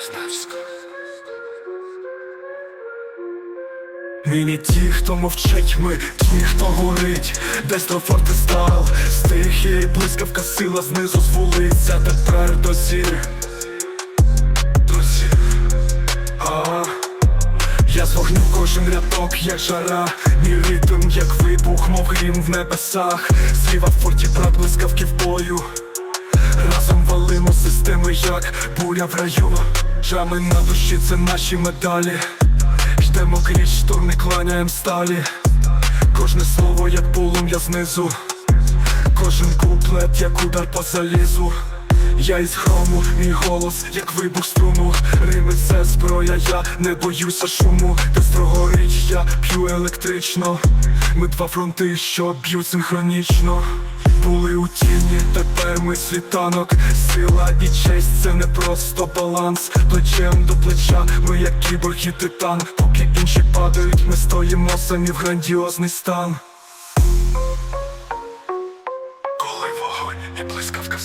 Краснавська. Ми не ті, хто мовчать, ми ті, хто горить, Дестро форти стал, стихії, блискавка сила знизу звулиться, тепер до зір. До я з вогню кожен рядок, як жара, мій ритм, як вибух, мов грім в небесах, зліва в форті брат блискавки в бою. Разом як буря в раю. Жами на душі це наші медалі. Йдемо крізь штурм, не кланяєм сталі. Кожне слово, як полум'я знизу. Кожен куплет, як удар по залізу. Я із хрому, мій голос, як вибух струну. Рими це зброя, я не боюся шуму. Дестро горить, я п'ю електрично. Ми два фронти, що б'ють синхронічно. Були ми світанок. Сила і честь це не просто баланс. Плечем до плеча, ми як кіборг і титан. Поки інші падають, ми стоїмо самі в грандіозний стан.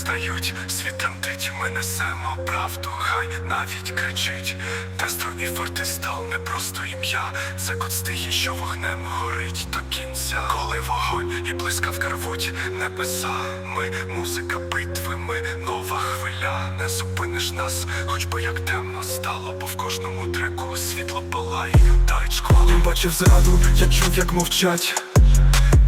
Блискавка встають, світ тремтить, ми несемо правду, хай навіть кричить. Дестро і фортистал не просто ім'я, це код стихії, що вогнем горить до кінця. Коли вогонь і блискавка рвуть небеса, ми музика битви, ми нова хвиля. Не зупиниш нас, хоч би як темно стало, бо в кожному треку світло палає, дарить школу. Бачив зраду, я чув, як мовчать.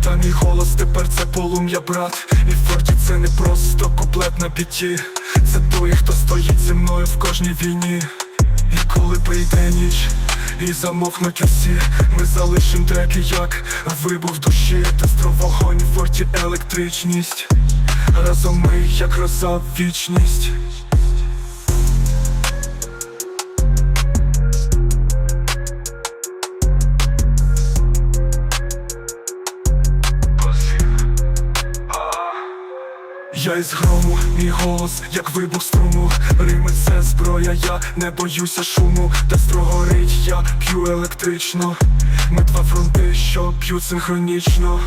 Та мій голос тепер це полум'я, брат І це не просто куплет на біті. Це той, хто стоїть зі мною в кожній війні. І коли прийде ніч і замовкнуть усі Ми залишим треки, як вибух душі. Тестро вогонь в форті електричність. Разом ми, як роза вічність Я із грому, мій голос, як вибух струму Рими це зброя, я не боюся шуму. Та горить, я п'ю електрично. Ми два фронти, що п'ють синхронічно